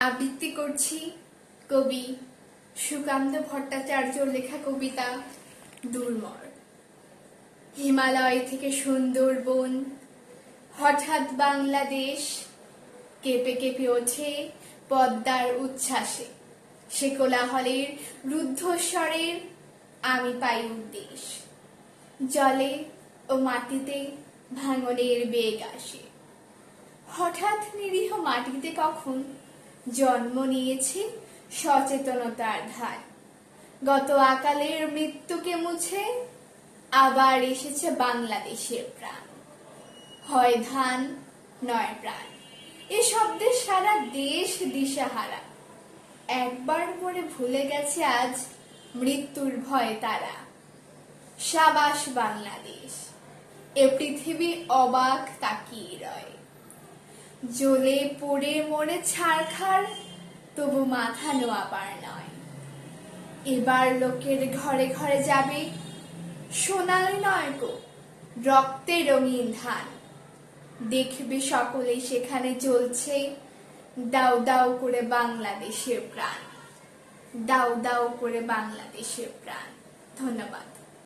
আবৃত্তি করছি কবি সুকান্ত ভট্টাচার্যর লেখা কবিতা দুর্মর। হিমালয় থেকে সুন্দরবন, হঠাৎ বাংলাদেশ, কেঁপে কেঁপে ওঠে পদ্মার উচ্ছ্বাসে। সে কোলাহলের রুদ্ধস্বরের আমি পাই উদ্দেশ। জলে ও মাটিতে ভাঙনের বেগ আসে। হঠাৎ নিরীহ মাটিতে কখন জন্ম নিয়েছে সচেতনতার ধার। গত আকালের মৃত্যুকে মুছে আবার এসেছে বাংলাদেশের প্রাণ। হয় ধান, নয় প্রাণ। এ শব্দে সারা দেশ দিশাহারা। একবার পরে ভুলে গেছে আজ মৃত্যুর ভয় তারা। সাবাস বাংলাদেশ। এ পৃথিবী অবাক তাকিয়ে রয়। জ্বলে পড়ে মরে ছাড়খাড় তবু মাথা নোয়া পার নয়। এবার লোকের ঘরে ঘরে যাবে, সোনালি নয় গো, রক্তে রঙিন ধান। দেখবে সকলে সেখানে চলছে দাও দাও করে বাংলাদেশের প্রাণ। দাও দাও করে বাংলাদেশের প্রাণ। ধন্যবাদ।